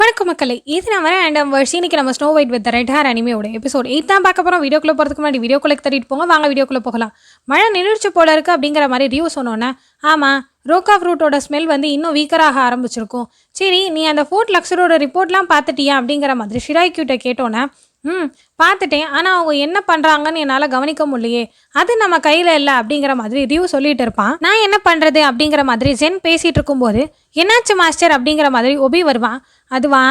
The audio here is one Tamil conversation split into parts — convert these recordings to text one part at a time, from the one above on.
வணக்கம் மக்களை. இது நம்ம அண்ட் வேர்ஸ் இன்னைக்கு நம்ம snow white with red hair அனிமையோட episode eight தான் பார்க்க போகிறோம் வீடியோக்குள்ளே போகிறதுக்கு முன்னாடி வீடியோக்குள்ளே தட்டிட்டு போங்க. வாங்க வீடியோக்குள்ளே போகலாம். மழை நின்றுச்சு போல இருக்கு அப்படிங்கிற மாதிரி ரிவ்யூ சொன்னோன்னே ஆமாம் ரோக்கா ஃப்ரூட்டோட ஸ்மெல் வந்து இன்னும் வீக்கராக ஆரம்பிச்சிருக்கும். சரி நீ அந்த ஃபோர்ட் லக்ஸரோட ரிப்போர்ட்லாம் பார்த்துட்டியா அப்படிங்கிற மாதிரி ஷிராய் கிட்ட கேட்டோன்னே ம் பார்த்துட்டேன். ஆனால் அவங்க என்ன பண்ணுறாங்கன்னு என்னால் கவனிக்க முடியலையே. அது நம்ம கையில் இல்லை அப்படிங்கிற மாதிரி ரிவ்யூ சொல்லிட்டு இருப்பான். நான் என்ன பண்ணுறது அப்படிங்கிற மாதிரி ஜென் பேசிகிட்டு இருக்கும்போது என்னாச்சு மாஸ்டர்? அப்படிங்கிற மாதிரி ஒபி வருவான். அதுவா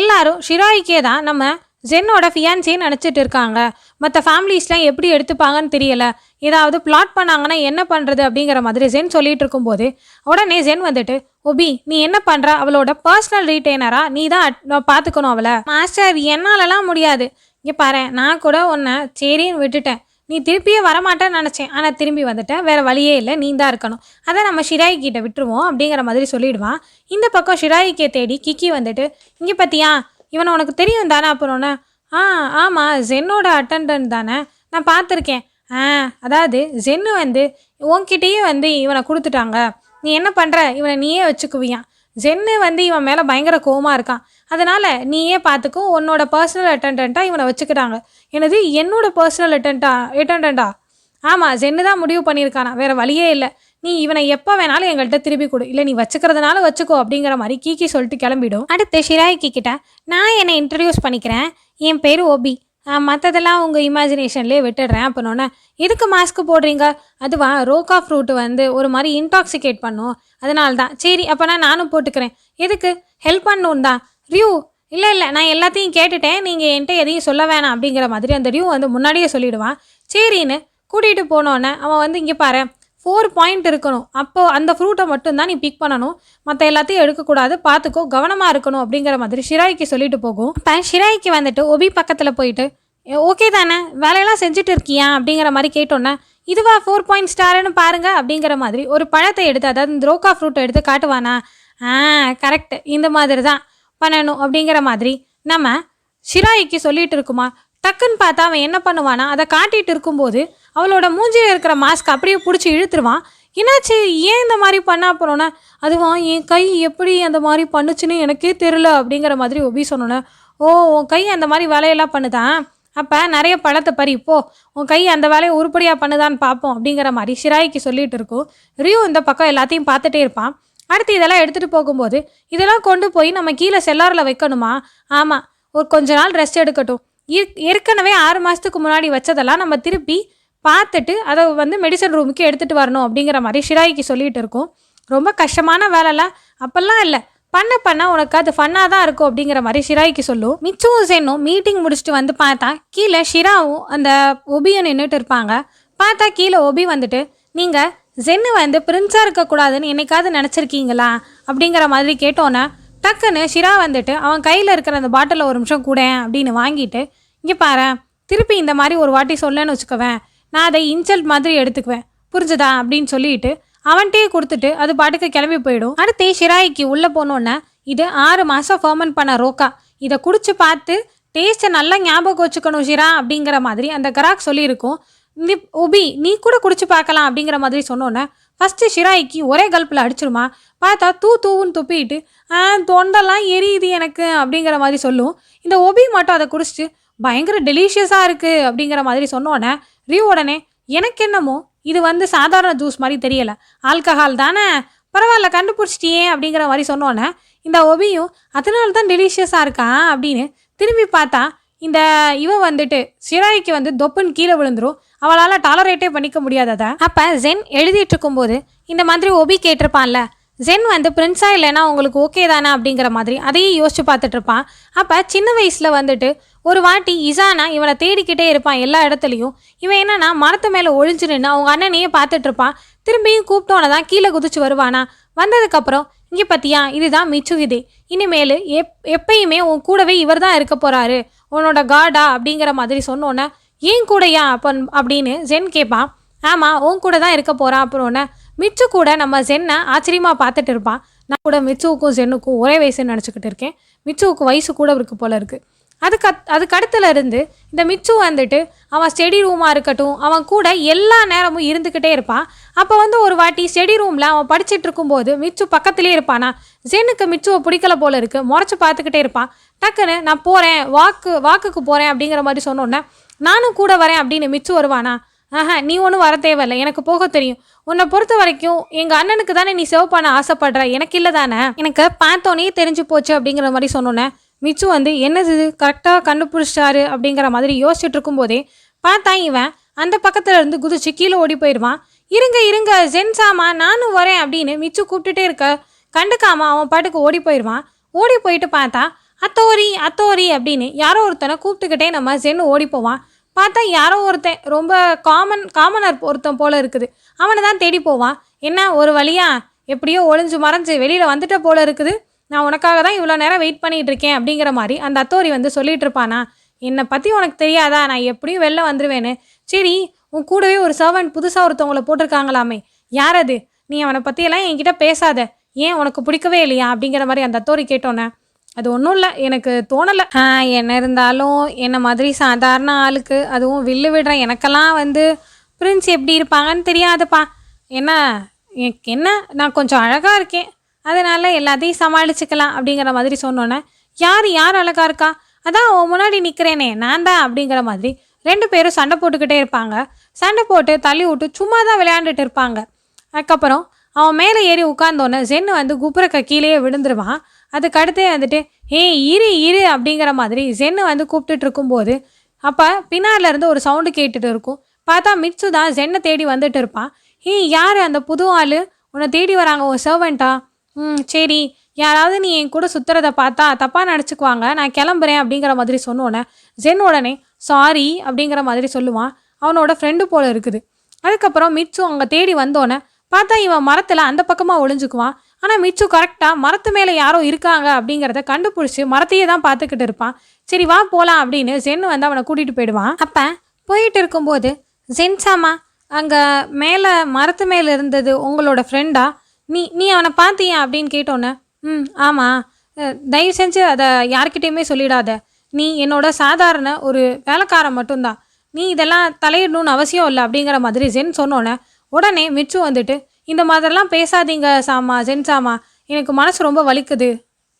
எல்லாரும் ஷிராய்க்கே தான் நம்ம ஜென்னோட ஃபியான்சின்னு நினச்சிட்டு இருக்காங்க. மற்ற ஃபேமிலிஸ்லாம் எப்படி எடுத்துப்பாங்கன்னு தெரியல. ஏதாவது பிளாட் பண்ணாங்கன்னா என்ன பண்ணுறது அப்படிங்கிற மாதிரி ஜென் சொல்லிட்டு இருக்கும்போது உடனே ஜென் வந்துட்டு ஒபி நீ என்ன பண்ணுற அவளோட பர்சனல் ரீட்டைனரா நீ தான் பார்த்துக்கணும் அவளை. மாஸ்டர் என்னாலலாம் முடியாது. இங்கே பாரு நான் கூட உன்னை சரின்னு விட்டுட்டேன். நீ திருப்பியே வரமாட்டேன்னு நினச்சேன். ஆனால் திரும்பி வந்துட்டேன் வேறு வழியே இல்லை. நீ தான் இருக்கணும். அதை நம்ம ஷிராயி கிட்ட விட்டுருவோம். அப்படிங்கிற மாதிரி சொல்லிடுவான். இந்த பக்கம் ஷிராயிக்கே தேடி கிக்கி வந்துட்டு இங்கே பார்த்தியா இவனை உனக்கு தெரியும் தானே அப்புறம்னா? ஆ ஆமாம் ஜென்னோட அட்டண்டன்ட் தானே. நான் பார்த்துருக்கேன். ஆ அதாவது ஜென்னு வந்து உன்கிட்டயே வந்து இவனை கொடுத்துட்டாங்க. நீ என்ன பண்ணுற இவனை நீயே வச்சுக்குவியான் ஜென்னு வந்து இவன் மேலே பயங்கர கோவமாக இருக்கான். அதனால் நீயே பார்த்துக்கோ உன்னோட பர்சனல் அட்டண்டண்ட்டாக இவனை வச்சுக்கிட்டாங்க. எனது என்னோட பர்சனல் அட்டண்டா அட்டண்டண்டா ஆமாம் ஜென்னு தான் முடிவு பண்ணியிருக்கானா. வேறு வழியே இல்லை. நீ இவனை எப்போ வேணாலும் எங்கள்கிட்ட திருப்பி கொடு. இல்லை நீ வச்சுக்கிறதுனால வச்சுக்கோ அப்படிங்கிற மாதிரி கீக்கி சொல்லிட்டு கிளம்பிடும். அடுத்து ஷிராய் கிட்ட நான் என்னை இன்ட்ரடியூஸ் பண்ணிக்கிறேன். என் பேர் ஓபி மற்றதெல்லாம் உங்கள் இமேஜினேஷன்லேயே விட்டுடுறேன். அப்படின்னோடனே எதுக்கு மாஸ்க் போடுறீங்க? அதுவா ரோக்கா ஃப்ரூட் வந்து ஒரு மாதிரி இன்டாக்சிகேட் பண்ணும். அதனால தான் சரி அப்போனா நானும் போட்டுக்கிறேன். எதுக்கு? ஹெல்ப் பண்ணணும் தான். ரியூ. இல்லை இல்லை நான் எல்லாத்தையும் கேட்டுட்டேன். நீங்கள் என்கிட்ட எதையும் சொல்ல வேணாம். அப்படிங்கிற மாதிரி அந்த ரியூ வந்து முன்னாடியே சொல்லிவிடுவான் சரின்னு கூட்டிகிட்டு போனோன்னே அவன் வந்து இங்கே பாரு. ஃபோர் பாயிண்ட் இருக்கணும். அப்போ அந்த ஃப்ரூட்டை மட்டும்தான் நீ பிக் பண்ணணும். மற்ற எல்லாத்தையும் எடுக்கக்கூடாது. பார்த்துக்கோ கவனமாக இருக்கணும் அப்படிங்கிற மாதிரி ஷிராய்க்கு சொல்லிட்டு போகும். இப்போ ஷிராய்க்கு வந்துட்டு ஒபி பக்கத்தில் போயிட்டு ஓகே தானே? வேலையெல்லாம் செஞ்சுட்டு இருக்கியா? அப்படிங்கிற மாதிரி கேட்டோன்னே இதுவா ஃபோர் பாயிண்ட் ஸ்டாருன்னு பாருங்க அப்படிங்கிற மாதிரி ஒரு பழத்தை எடுத்து அதாவது இந்த ஃப்ரூட்டை எடுத்து காட்டுவானா? ஆ கரெக்ட் இந்த மாதிரி தான் பண்ணணும் அப்படிங்கிற மாதிரி நம்ம ஷிராய்க்கு சொல்லிட்டு இருக்குமா? டக்குன்னு பார்த்தா அவன் என்ன பண்ணுவானா அதை காட்டிகிட்டு இருக்கும்போது அவளோட மூஞ்சியில் இருக்கிற மாஸ்க் அப்படியே பிடிச்சி இழுத்துருவான். என்னாச்சு? ஏன் இந்த மாதிரி பண்ண போகிறோன்னா அதுவா என் கை எப்படி அந்த மாதிரி பண்ணுச்சுன்னு எனக்கே தெரில அப்படிங்கிற மாதிரி ஒபி சொன்னோன்னே ஓ உன் கை அந்த மாதிரி வேலையெல்லாம் பண்ணுதான் அப்போ நிறைய பழத்தை பறி இப்போ உன் கை அந்த வேலையை உருப்படியாக பண்ணுதான்னு பார்ப்போம் அப்படிங்கிற மாதிரி ஷிராய்க்கு சொல்லிட்டு இருக்கும். ரியூ இந்த பக்கம் எல்லாத்தையும் பார்த்துட்டே இருப்பான். அடுத்து இதெல்லாம் எடுத்துகிட்டு போகும்போது இதெல்லாம் கொண்டு போய் நம்ம கீழே செல்லாரில் வைக்கணுமா? ஆமாம் ஒரு கொஞ்ச நாள் ரெஸ்ட் எடுக்கட்டும். ஏற்கனவே ஆறு மாதத்துக்கு முன்னாடி வச்சதெல்லாம் நம்ம திருப்பி பார்த்துட்டு அதை வந்து மெடிசன் ரூமுக்கு எடுத்துகிட்டு வரணும் அப்படிங்கிற மாதிரி ஷிராய்க்கு சொல்லிகிட்டு இருக்கோம். ரொம்ப கஷ்டமான வேலைலாம் அப்போல்லாம் இல்லை. பண்ண பண்ண உனக்கு அது ஃபன்னாக தான் இருக்கும் அப்படிங்கிற மாதிரி ஷிராய்க்கு சொல்லும். மிச்சுவும் ஹுசேனும் மீட்டிங் முடிச்சுட்டு வந்து பார்த்தா கீழே ஷிராவும் அந்த ஒபியும் நின்றுட்டு இருப்பாங்க. பார்த்தா கீழே ஒபி வந்துட்டு நீங்கள் ஜென்னு வந்து பிரின்ஸாக இருக்கக்கூடாதுன்னு என்னைக்காவது நினச்சிருக்கீங்களா? அப்படிங்கிற மாதிரி கேட்டோன்னே டக்குன்னு ஷிரா வந்துட்டு அவன் கையில் இருக்கிற அந்த பாட்டிலை ஒரு நிமிஷம் கூட அப்படின்னு வாங்கிட்டு இங்கே பாரு திருப்பி இந்த மாதிரி ஒரு வாட்டி சொல்லன்னு வச்சுக்கவேன். நான் அதை இன்சல்ட் மாதிரி எடுத்துக்குவேன். புரிஞ்சுதா? அப்படின்னு சொல்லிட்டு அவன்கிட்டயே கொடுத்துட்டு அது பாட்டுக்கு கிளம்பி போயிடும். அடுத்து ஷிராய்க்கு உள்ளே போனோன்னே இது ஆறு மாதம் ஃபர்மன் பண்ண ரோக்கா. இதை குடிச்சு பார்த்து டேஸ்ட்டை நல்லா ஞாபகம் வச்சுக்கணும் ஷிரா அப்படிங்கிற மாதிரி அந்த கராக் சொல்லியிருக்கும். நீ ஒபி நீ கூட குடிச்சு பார்க்கலாம் அப்படிங்கிற மாதிரி சொன்னோன்னே ஃபஸ்ட்டு ஷிராய்க்கு ஒரே கல்ப்பில் அடிச்சிருமா. பார்த்தா தூ தூவுன்னு துப்பிட்டு தொண்டெல்லாம் எரியுது எனக்கு அப்படிங்கிற மாதிரி சொல்லும். இந்த ஒபி மட்டும் அதை குடிச்சிட்டு பயங்கர டெலிஷியஸாக இருக்குது அப்படிங்கிற மாதிரி சொன்னோன்னே ரியூ உடனே எனக்கு என்னமோ இது வந்து சாதாரண ஜூஸ் மாதிரி தெரியலை. ஆல்கஹால் தானே? பரவாயில்ல கண்டுபிடிச்சிட்டியே அப்படிங்கிற மாதிரி சொன்னோன்னே இந்த ஒபியும் அதனால தான் டெலிஷியஸாக இருக்கான் அப்படின்னு திரும்பி பார்த்தா இந்த இவன் வந்துட்டு சிராய்க்கு வந்து தொப்புன்னு கீழே விழுந்துரும். அவளால் டாலரேட்டே பண்ணிக்க முடியாததா. அப்போ ஜென் எழுதிட்டு இருக்கும்போது இந்த மாதிரி ஒபி கேட்டிருப்பான்ல ஜென் வந்து பிரின்ஸாக இல்லைன்னா உங்களுக்கு ஓகே தானே அப்படிங்கிற மாதிரி அதையும் யோசிச்சு பார்த்துட்டு இருப்பான். அப்போ சின்ன வயசில் வந்துட்டு ஒரு வாட்டி இசானா இவனை தேடிக்கிட்டே இருப்பான் எல்லா இடத்துலையும். இவன் என்னன்னா மரத்து மேலே ஒழிஞ்சு நின்று அவங்க அண்ணனையே பார்த்துட்டு இருப்பான். திரும்பியும் கூப்பிட்டோன்னே தான் கீழே குதிச்சு வருவானா? வந்ததுக்கப்புறம் இங்கே பார்த்தியா இதுதான் மிச்சுகிதே இனிமேல் எப் எப்பயுமே உன் கூடவே இவர் தான் இருக்க போகிறாரு உன்னோட காடா அப்படிங்கிற மாதிரி சொன்னோன்னே ஏன் கூடயா? அப்போ அப்படின்னு ஜென் கேட்பான் ஆமாம் உன் கூட தான் இருக்க போகிறான் அப்புறம்னு மிச்சு கூட நம்ம சென்னை ஆச்சரியமாக பார்த்துட்டு இருப்பான் நான் கூட மிச்சுவுக்கும் சென்னுக்கும் ஒரே வயசுன்னு நினச்சிக்கிட்டு இருக்கேன். மிச்சுவுக்கு வயசு கூட இருக்கு போல இருக்குது அதுக்கு அதுக்கு அடுத்துல இருந்து இந்த மிச்சு வந்துட்டு அவன் ஸ்டெடி ரூமாக இருக்கட்டும் அவன் கூட எல்லா நேரமும் இருந்துக்கிட்டே இருப்பான் அப்போ வந்து ஒரு வாட்டி ஸ்டெடி ரூமில் அவன் படிச்சுட்டு இருக்கும்போது மிச்சு பக்கத்துலேயே இருப்பானா? ஜென்னுக்கு மிச்சுவை பிடிக்கல போல இருக்கு. முறைச்சி பார்த்துக்கிட்டே இருப்பான் டக்குன்னு நான் போகிறேன் வாக்கு வாக்குக்கு போகிறேன் அப்படிங்கிற மாதிரி சொன்னோன்னே நானும் கூட வரேன் அப்படின்னு மிச்சு வருவானா? ஆஹா நீ ஒன்றும் வர தேவையில்லை. எனக்கு போக தெரியும். உன்னை பொறுத்த வரைக்கும் எங்கள் அண்ணனுக்கு தானே நீ சேவ் பண்ண ஆசைப்படுற? எனக்கு இல்லை தானே? எனக்கு பார்த்தோன்னே தெரிஞ்சு போச்சு அப்படிங்கிற மாதிரி சொன்னோன்னே மிச்சு வந்து என்னது இது? கரெக்டாக கண்டுபிடிச்சிட்டாரு அப்படிங்கிற மாதிரி யோசிச்சுட்டு இருக்கும்போதே பார்த்தா இவன். அந்த பக்கத்தில் இருந்து குதிச்சு கீழே ஓடி போயிடுவான். இருங்க இருங்க ஜென்சாமா நானும் வரேன் அப்படின்னு மிச்சு கூப்பிட்டுட்டே இருக்க கண்டுக்காம அவன் பாட்டுக்கு ஓடி போயிடுவான். ஓடி போயிட்டு பார்த்தா அத்தோரி அத்தோரி அப்படின்னு யாரோ ஒருத்தனை கூப்பிட்டுக்கிட்டே நம்ம ஜென்னு ஓடி போவான். பார்த்தா யாரோ ஒருத்தன் ரொம்ப காமன் காமனர் ஒருத்தன் போல இருக்குது. அவனை தான் தேடி போவான். என்ன ஒரு வழியா? எப்படியோ ஒளிஞ்சு மறைஞ்சு வெளியில் வந்துட்ட போல இருக்குது. நான் உனக்காக தான் இவ்வளோ நேரம் வெயிட் பண்ணிகிட்டு இருக்கேன் அப்படிங்கிற மாதிரி அந்த அத்தோரி வந்து சொல்லிட்டு இருப்பானா? என்னை பற்றி உனக்கு தெரியாதா? நான் எப்படியும் வெளில வந்துடுவேன்னு சரி உன் கூடவே ஒரு சர்வன்ட் புதுசாக ஒருத்தவங்களை போட்டிருக்காங்களாமே. யார் அது? நீ அவனை பற்றியெல்லாம் என்கிட்ட பேசாத. ஏன் உனக்கு பிடிக்கவே இல்லையா? அப்படிங்கிற மாதிரி அந்த அத்தோரி கேட்டோன்னே அது ஒன்றும் இல்லை. எனக்கு தோணலை. என்ன இருந்தாலும் என்ன மாதிரி சாதாரண ஆளுக்கு அதுவும் வில்லு விடுற எனக்கெல்லாம் வந்து பிரின்ஸ் எப்படி இருப்பாங்கன்னு தெரியாதுப்பா. என்ன எனக்கு என்ன நான் கொஞ்சம் அழகாக இருக்கேன். அதனால் எல்லாத்தையும் சமாளிச்சுக்கலாம் அப்படிங்கிற மாதிரி சொன்னோன்னே யார் யார் அழகா இருக்கா? அதான் உன் முன்னாடி நிற்கிறேனே நான் தான் அப்படிங்கிற மாதிரி ரெண்டு பேரும் சண்டை போட்டுக்கிட்டே இருப்பாங்க. சண்டை போட்டு தள்ளி விட்டு சும்மா தான் விளையாண்டுட்டு இருப்பாங்க. அதுக்கப்புறம் அவன் மேலே ஏறி உட்காந்தோன்னே ஜென்னு வந்து குப்புறக்க கீழேயே விழுந்துருவான். அதுக்கு வந்துட்டு ஏ இரு இரு அப்படிங்கிற மாதிரி ஜென்னு வந்து கூப்பிட்டுட்டு இருக்கும்போது அப்போ பின்னாடிலேருந்து ஒரு சவுண்டு கேட்டுட்டு இருக்கும். பார்த்தா மிட்சு தான் ஜென்னை தேடி வந்துட்டு இருப்பான். ஏ யார் அந்த புது ஆள்? உன்னை தேடி வராங்க உன் சர்வெண்ட்டா ம் சரி. யாராவது நீ என் கூட சுத்துறத பார்த்தா தப்பாக நினச்சிக்குவாங்க நான் கிளம்புறேன் அப்படிங்கிற மாதிரி சொன்னோன்னே ஜென் உடனே சாரி அப்படிங்கிற மாதிரி சொல்லுவான். அவனோட ஃப்ரெண்டு போல் இருக்குது. அதுக்கப்புறம் மிட்சு அங்கே தேடி வந்தோன்னே பார்த்தா இவன் மரத்தில் அந்த பக்கமாக ஒளிஞ்சுக்குவான். ஆனால் மிச்சு கரெக்டாக மரத்து மேலே யாரோ இருக்காங்க அப்படிங்கிறத கண்டுபிடிச்சி மரத்தையே தான் பார்த்துக்கிட்டு இருப்பான். சரி வா போகலாம் அப்படின்னு ஜென் வந்து அவனை கூட்டிகிட்டு போயிடுவான். அப்போ போயிட்டு இருக்கும்போது ஜென்சாமா அங்கே மேலே மரத்து மேலே இருந்தது உங்களோட ஃப்ரெண்டா நீ நீ அவனை பார்த்தியா? அப்படின்னு கேட்டோன்னே ம் ஆமாம் தயவு செஞ்சு அதை யார்கிட்டயுமே சொல்லிடாத. நீ என்னோட சாதாரண ஒரு வேலைக்காரன் மட்டும்தான். நீ இதெல்லாம் தலையிடணும்னு அவசியம் இல்லை அப்படிங்கிற மாதிரி ஜென் சொன்னோன்னே உடனே மிச்சு வந்துட்டு இந்த மாதிரிலாம் பேசாதீங்க சாமா ஜென் சாமா. எனக்கு மனசு ரொம்ப வலிக்குது.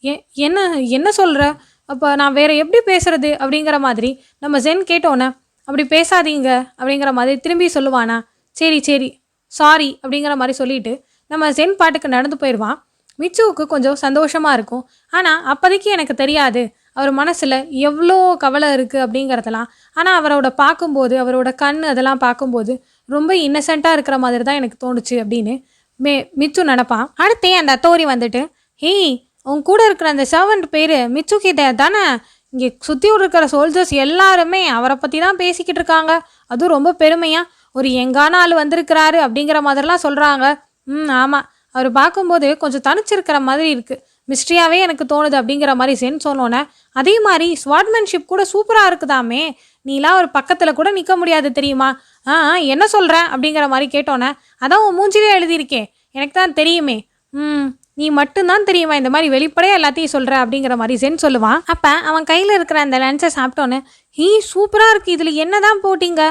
ஏ என்ன என்ன சொல்கிற அப்போ நான் வேறு எப்படி பேசுறது அப்படிங்கிற மாதிரி நம்ம ஜென் கேட்டோன்னே அப்படி பேசாதீங்க அப்படிங்கிற மாதிரி திரும்பி சொல்லுவானா. சரி சரி சாரி அப்படிங்கிற மாதிரி சொல்லிட்டு நம்ம ஜென் பாட்டுக்கு நடந்து போயிடுவான். மிச்சுவுக்கு கொஞ்சம் சந்தோஷமாக இருக்கும். ஆனால் அப்போதைக்கு எனக்கு தெரியாது. அவர் மனசில் எவ்வளோ கவலை இருக்குது அப்படிங்கிறதெல்லாம். ஆனால் அவரோட பார்க்கும்போது அவரோட கண் அதெல்லாம் பார்க்கும்போது ரொம்ப இன்னசென்ட்டாக இருக்கிற மாதிரி தான் எனக்கு தோணுச்சு அப்படின்னு மே மிச்சு நினப்பான். அடுத்தே அந்த அத்தோரி வந்துட்டு ஹேய் உன் கூட இருக்கிற அந்த சர்வன்ட் பேர் மிச்சு கிட்ட தானே? இங்கே சுற்றி இருக்கிற சோல்ஜர்ஸ் எல்லாருமே அவரை பற்றி தான் பேசிக்கிட்டு இருக்காங்க. அதுவும் ரொம்ப பெருமையாக ஒரு எங்கான ஆள் வந்திருக்கிறாரு அப்படிங்கிற மாதிரிலாம் சொல்கிறாங்க ம் ஆமாம் அவர் பார்க்கும்போது கொஞ்சம் தனிச்சிருக்கிற மாதிரி இருக்குது மிஸ்ட்ரியாகவே எனக்கு தோணுது அப்படிங்கிற மாதிரி சென் சொன்னோன்னே அதே மாதிரி ஸ்வாட்மேன்ஷிப் கூட சூப்பராக இருக்குதாமே. நீலாம் ஒரு பக்கத்தில் கூட நிற்க முடியாது தெரியுமா? ஆ ஆ, என்ன சொல்கிற அப்படிங்கிற மாதிரி கேட்டோன்னே அதான் உன் மூஞ்சிலே எழுதியிருக்கேன். எனக்கு தான் தெரியுமே. ம் நீ மட்டும்தான் தெரியுமா இந்த மாதிரி வெளிப்படையாக எல்லாத்தையும் சொல்கிற அப்படிங்கிற மாதிரி சென் சொல்லுவான். அப்போ அவன் கையில் இருக்கிற அந்த லன்ச்சை சாப்பிட்டோன்னே ஹீ சூப்பராக இருக்குது இதில் என்ன தான் போட்டிங்க?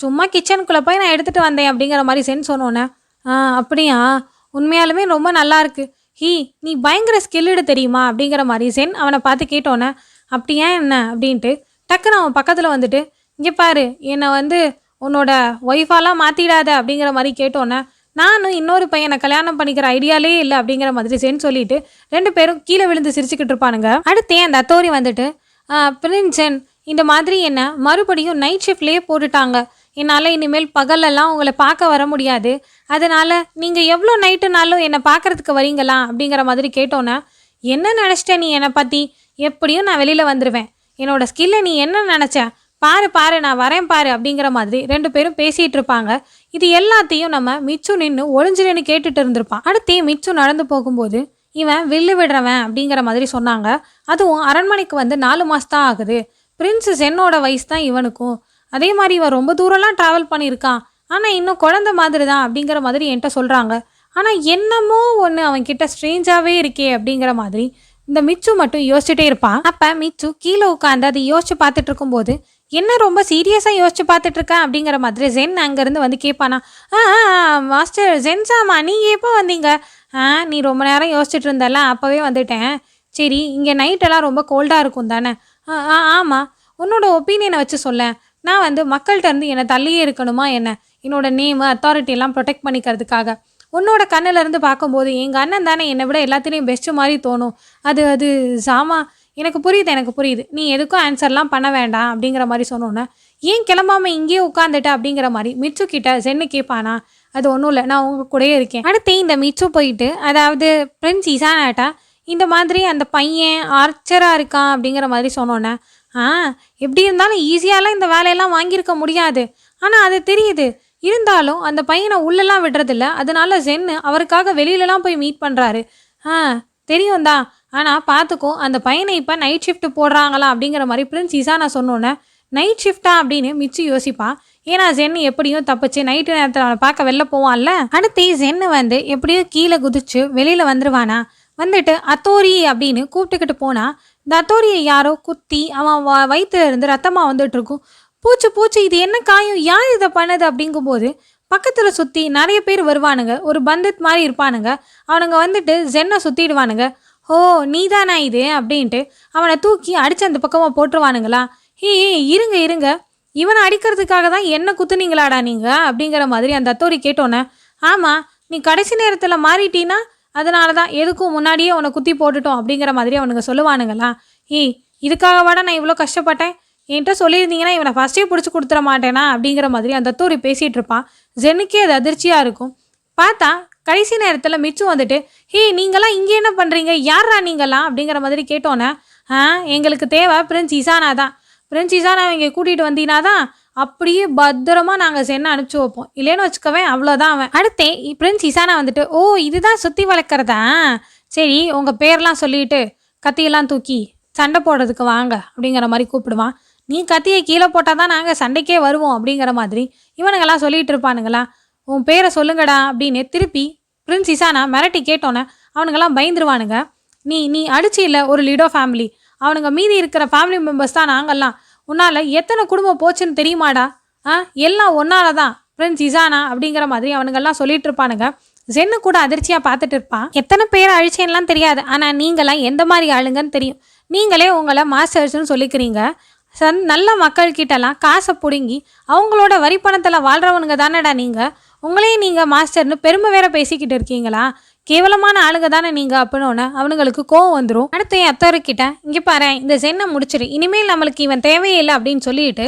சும்மா கிச்சனுக்குள்ளே போய் நான் எடுத்துகிட்டு வந்தேன். அப்படிங்கிற மாதிரி சென் சொன்னோன்னே ஆ அப்படியா? உண்மையாலுமே ரொம்ப நல்லாருக்கு ஹீ நீ பயங்கர ஸ்கில்லுடு தெரியுமா? அப்படிங்கிற மாதிரி சென் அவனை பார்த்து கேட்டோன்னே அப்படியா என்ன? அப்படின்ட்டு டக்குன்னு அவன் பக்கத்தில் வந்துட்டு இங்கே பாரு என்னை வந்து உன்னோட ஒய்ஃபாலாம் மாற்றிடாத அப்படிங்கிற மாதிரி கேட்டோன்னே நானும் இன்னொரு பையனை கல்யாணம் பண்ணிக்கிற ஐடியாலே இல்லை அப்படிங்கிற மாதிரி சென் சொல்லிட்டு ரெண்டு பேரும் கீழே விழுந்து சிரிச்சுக்கிட்டு இருப்பானுங்க. அடுத்தே அந்த அத்தோரி வந்துட்டு பிரின்சன் இந்த மாதிரி என்ன மறுபடியும் நைட் ஷிஃப்ட்லேயே போட்டுட்டாங்க. என்னால் இனிமேல் பகலெல்லாம் உங்களை பார்க்க வர முடியாது. அதனால் நீங்கள் எவ்வளோ நைட்டுனாலும் என்னை பார்க்கறதுக்கு வரீங்களா? அப்படிங்கிற மாதிரி கேட்டோன்னே என்ன நினச்சிட்ட நீ என்னை பற்றி எப்படியும் நான் வெளியில் வந்துடுவேன் என்னோடய ஸ்கில்லை நீ என்ன நினச்ச? பாரு பாரு நான் வரேன் பாரு அப்படிங்கிற மாதிரி ரெண்டு பேரும் பேசிகிட்டு இருப்பாங்க. இது எல்லாத்தையும் நம்ம மிச்சு நின்று ஒளிஞ்சு நின்று கேட்டுட்டு இருந்திருப்பான். அடுத்து மிச்சு நடந்து போகும்போது இவன் வில்லு விடுறவன் அப்படிங்கிற மாதிரி சொன்னாங்க. அதுவும் அரண்மனைக்கு வந்து நாலு மாதம் தான் ஆகுது. பிரின்ஸ் என்னோட வயசு தான் இவனுக்கும். அதே மாதிரி இவன் ரொம்ப தூரம்லாம் ட்ராவல் பண்ணியிருக்கான். ஆனால் இன்னும் குழந்த மாதிரி தான் அப்படிங்கிற மாதிரி என்கிட்ட சொல்கிறாங்க ஆனால் என்னமோ ஒன்று அவன்கிட்ட ஸ்ட்ரேஞ்சாகவே இருக்கே அப்படிங்கிற மாதிரி இந்த மிச்சு மட்டும் யோசிச்சுட்டே இருப்பான். அப்போ மிச்சு கீழே உட்காந்து அதை யோசிச்சு பார்த்துட்டு இருக்கும்போது என்ன ரொம்ப சீரியஸாக யோசிச்சு பார்த்துட்டு இருக்கேன் அப்படிங்கிற மாதிரி ஜென் அங்கேருந்து வந்து கேட்பானா ஆ ஆ, ஆ, மாஸ்டர் ஜென் சாமா நீ எப்போ வந்தீங்க? ஆ நீ ரொம்ப நேரம் யோசிச்சுட்டு இருந்தல அப்போவே வந்துட்டேன். சரி இங்கே நைட்டெல்லாம் ரொம்ப கோல்டாக இருக்கும் தானே? ஆ ஆ ஆமாம் உன்னோட ஒப்பீனியனை வச்சு சொல்லேன். நான் வந்து மக்கள்கிட்ட இருந்து என்னை தள்ளியே இருக்கணுமா என்ன? என்னோட நேமு அத்தாரிட்டி எல்லாம் ப்ரொடெக்ட் பண்ணிக்கிறதுக்காக. உன்னோட கண்ணுல இருந்து பார்க்கும்போது எங்கள் அண்ணன் தானே என்னை விட எல்லாத்துலேயும் பெஸ்ட்டு மாதிரி தோணும். அது அது சாமா எனக்கு புரியுது எனக்கு புரியுது. நீ எதுக்கும் ஆன்சர்லாம் பண்ண வேண்டாம் அப்படிங்கிற மாதிரி சொன்னோன்னே ஏன் கிளம்பாம இங்கேயே உட்காந்துட்ட அப்படிங்கிற மாதிரி மிச்சு கிட்ட சென்னு கேட்பானா அது ஒன்றும் இல்லை நான் உங்கள் கூடயே இருக்கேன். அடுத்து இந்த மிச்சு போயிட்டு அதாவது பிரின்ஸ் இசானாட்டா இந்த மாதிரி அந்த பையன் ஆர்ச்சராக இருக்கான் அப்படிங்கிற மாதிரி சொன்னோன்னே ஆ எப்படி இருந்தாலும் ஈஸியாலாம் இந்த வேலையெல்லாம் வாங்கியிருக்க முடியாது. ஆனால் அது தெரியுது. இருந்தாலும் அந்த பையனை உள்ளெல்லாம் விடுறதில்ல. அதனால ஜென்னு அவருக்காக வெளியிலலாம் போய் மீட் பண்ணுறாரு ஆ தெரியும் தான் ஆனால் பார்த்துக்கோ அந்த பையனை இப்போ நைட் ஷிஃப்ட் போடுறாங்களா அப்படிங்கிற மாதிரி பிரின்ஸ் நான் சொன்னோன்னே நைட் ஷிஃப்டா அப்படின்னு மிச்சு யோசிப்பான் ஏன்னா ஜென்னு எப்படியும் தப்பிச்சு நைட்டு நேரத்தில் அவனை பார்க்க வெளில போவான்ல. அடுத்து ஜென்னு வந்து எப்படியும் கீழே குதிச்சு வெளியில் வந்துருவானா? வந்துட்டு அத்தோரி அப்படின்னு கூப்பிட்டுக்கிட்டு போனால் இந்த அத்தோரியை யாரோ குத்தி அவன் வ வயிற்றுல இருந்து ரத்தமாக வந்துட்டு இருக்கும். பூச்சி பூச்சி இது என்ன காயம்? யார் இதை பண்ணது? அப்படிங்கும்போது பக்கத்தில் சுற்றி நிறைய பேர் வருவானுங்க. ஒரு பந்தத் மாதிரி இருப்பானுங்க. அவனுங்க வந்துட்டு ஜென்னை சுற்றிடுவானுங்க ஓ நீதானா இது? அப்படின்ட்டு அவனை தூக்கி அடிச்சு அந்த பக்கமாக போட்டுருவானுங்களா? ஹீ இருங்க இருங்க. இவனை அடிக்கிறதுக்காக தான் என்ன குத்துனீங்களாடா நீங்கள் அப்படிங்கிற மாதிரி அந்த அத்தோரி கேட்டோன்னே ஆமாம் நீ கடைசி நேரத்தில் மாறிட்டீன்னா அதனால தான் எதுக்கும் முன்னாடியே உன்னை குத்தி போட்டுட்டோம் அப்படிங்கிற மாதிரி அவனுங்க சொல்லுவானுங்களா? ஏய் இதுக்காகவாடா நான் இவ்வளோ கஷ்டப்பட்டேன்? என்கிட்ட சொல்லியிருந்தீங்கன்னா இவனை ஃபஸ்ட்டே பிடிச்சி கொடுத்துட மாட்டேனா? அப்படிங்கிற மாதிரி அந்த தூரி பேசிகிட்டு இருப்பான். ஜென்னுக்கே அது அதிர்ச்சியாக இருக்கும். பார்த்தா கடைசி நேரத்தில் மிச்சு வந்துட்டு ஹே நீங்களாம் இங்கே என்ன பண்ணுறீங்க யாரா நீங்களாம் அப்படிங்கிற மாதிரி கேட்டோன்னே ஆ எங்களுக்கு தேவை பிரின்ஸ் இசானா தான். பிரின்ஸ் இசானா இங்கே கூட்டிகிட்டு வந்தீங்கன்னா தான் அப்படியே பத்திரமா நாங்கள் சென்னை அனுப்பிச்சி வைப்போம். இல்லைன்னு வச்சுக்கவேன் அவ்வளோதான் அவன். அடுத்தே பிரின்ஸ் இசானா வந்துட்டு ஓ இதுதான் சுற்றி வளர்க்குறதா? சரி உங்கள் பேர்லாம் சொல்லிட்டு கத்தியெல்லாம் தூக்கி சண்டை போடுறதுக்கு வாங்க அப்படிங்கிற மாதிரி கூப்பிடுவான். நீ கத்தியை கீழே போட்டால் தான் நாங்கள் சண்டைக்கே வருவோம் அப்படிங்கிற மாதிரி இவனுங்கெல்லாம் சொல்லிகிட்டு இருப்பானுங்களா. உன் பேரை சொல்லுங்கடா அப்படின்னு திருப்பி பிரின்ஸ் இசானா மிரட்டி கேட்டோன்னே அவனுங்கெல்லாம் பயந்துருவானுங்க. நீ நீ அடிச்சு இல்லை ஒரு லிடோ ஃபேமிலி அவனுங்க மீதி இருக்கிற ஃபேமிலி மெம்பர்ஸ் தான் நாங்கள்லாம் உன்னால் எத்தனை குடும்பம் போச்சுன்னு தெரியுமாடா? ஆ எல்லாம் ஒன்னால தான் பிரின்ஸ் இசானா அப்படிங்கிற மாதிரி அவனுங்கெல்லாம் சொல்லிட்டு இருப்பானுங்க. ஜென்னு கூட அதிர்ச்சியாக பார்த்துட்டு இருப்பான். எத்தனை பேர் அழிச்சேன்லாம் தெரியாது. ஆனால் நீங்களாம் எந்த மாதிரி ஆளுங்கன்னு தெரியும். நீங்களே உங்களை மாஸ்டர்ஸ்னு சொல்லிக்கிறீங்க. சந் நல்ல மக்கள்கிட்டலாம் காசை பிடுங்கி அவங்களோட வரி பணத்தில் வாழ்கிறவனுங்க தானேடா நீங்கள் உங்களையும் நீங்கள் மாஸ்டர்னு பெருமை வேற பேசிக்கிட்டு இருக்கீங்களா? கேவலமான ஆளுங்க தானே நீங்கள் அப்படின்னோடனே அவனுங்களுக்கு கோவம் வந்துடும் அடுத்து என் அத்தவர்கிட்ட இங்கே பாரு இந்த சென்னை முடிச்சிரு. இனிமேல் நம்மளுக்கு இவன் தேவையில்லை அப்படின்னு சொல்லிட்டு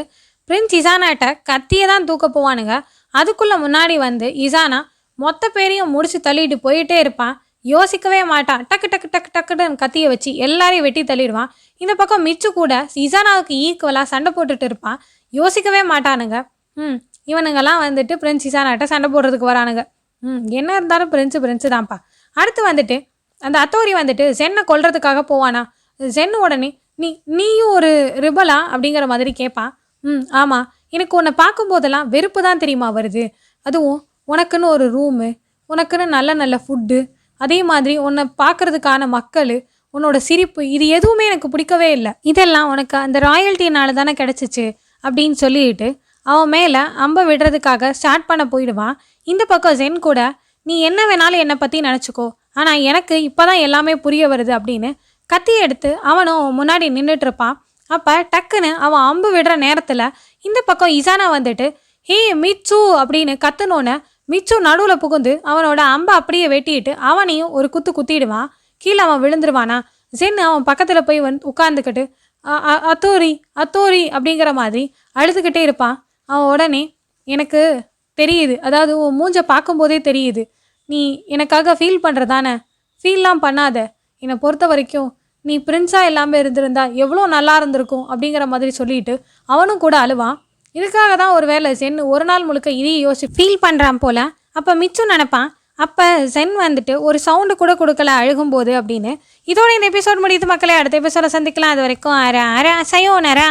பிரின்ஸ் இசானாட்ட கத்தியை தான் தூக்க போவானுங்க. அதுக்குள்ளே முன்னாடி வந்து இசானா மொத்த பேரையும் முடிச்சு தள்ளிட்டு போயிட்டே இருப்பான். யோசிக்கவே மாட்டான். டக்கு டக்கு டக்கு டக்குன்னு கத்தியை வச்சு எல்லாரையும் வெட்டி தள்ளிடுவான். இந்த பக்கம் மிச்சு கூட இசானாவுக்கு ஈக்குவலாக சண்டை போட்டுட்டு இருப்பான். யோசிக்கவே மாட்டானுங்க. ம் இவனுங்கெல்லாம் வந்துட்டு பிரெஞ்சு இசானாட்ட சண்டை போடுறதுக்கு வரானுங்க. ம் என்ன இருந்தாலும் பிரெஞ்சு பிரெஞ்சு தான்ப்பா. அடுத்து வந்துட்டு அந்த அத்தோரி வந்துட்டு சென்னை கொல்றதுக்காக போவானா? சென்னு உடனே நீ நீயும் ஒரு ரிபலா? அப்படிங்கிற மாதிரி கேட்பான் ம் ஆமாம் எனக்கு உன்னை பார்க்கும்போதெல்லாம் வெறுப்பு தான் தெரியுமா வருது. அதுவும் உனக்குன்னு ஒரு ரூமு உனக்குன்னு நல்ல நல்ல ஃபுட்டு அதே மாதிரி உன்னை பார்க்கறதுக்கான மக்கள் உன்னோட சிரிப்பு இது எதுவுமே எனக்கு பிடிக்கவே இல்லை. இதெல்லாம் உனக்கு அந்த ராயல்ட்டினால தானே கிடச்சிச்சு அப்படின்னு சொல்லிட்டு அவன் மேலே அம்பை விடுறதுக்காக ஸ்டார்ட் பண்ண போயிடுவான் இந்த பக்கம் ஜென் கூட நீ என்ன வேணாலும் என்னை பற்றி நினச்சிக்கோ. ஆனால் எனக்கு இப்போ தான் எல்லாமே புரிய வருது அப்படின்னு கத்தி எடுத்து அவனும் முன்னாடி நின்றுட்டுருப்பான் அப்போ டக்குன்னு அவன் அம்பு விடுற நேரத்தில் இந்த பக்கம் இசானா வந்துட்டு ஹே மிச்சு அப்படின்னு கத்துனோன்னே மிச்சு நடுவில் புகுந்து அவனோட அம்பை அப்படியே வெட்டிட்டு அவனையும் ஒரு குத்து குத்திடுவான். கீழே அவன் விழுந்துருவானா? ஜென் அவன் பக்கத்தில் போய் வந்து உட்காந்துக்கிட்டு அத்தோரி அத்தோரி அப்படிங்கிற மாதிரி அழுதுகிட்டே இருப்பான். அவன் உடனே எனக்கு தெரியுது. அதாவது உன் மூஞ்சை பார்க்கும்போதே தெரியுது. நீ எனக்காக ஃபீல் பண்ணுறதான ஃபீல்லாம் பண்ணாத. என்னை பொறுத்த வரைக்கும் நீ பிரின்ஸாக இல்லாமல் இருந்திருந்தா எவ்வளோ நல்லா இருந்திருக்கும் அப்படிங்கிற மாதிரி சொல்லிட்டு அவனும் கூட அழுவான். இதுக்காக தான் ஒரு வேலை சென் ஒரு நாள் முழுக்க இதையும் யோசி ஃபீல் பண்ணுறான் போல. அப்போ மிச்சம் நினைப்பான். அப்போ சென் வந்துட்டு ஒரு சவுண்டு கூட கொடுக்கல அழுகும்போது அப்படின்னு. இதோட இந்த எபிசோட் முடியுது மக்களே. அடுத்த எபிசோட சந்திக்கலாம். அது வரைக்கும் அரை அரை சயோ நர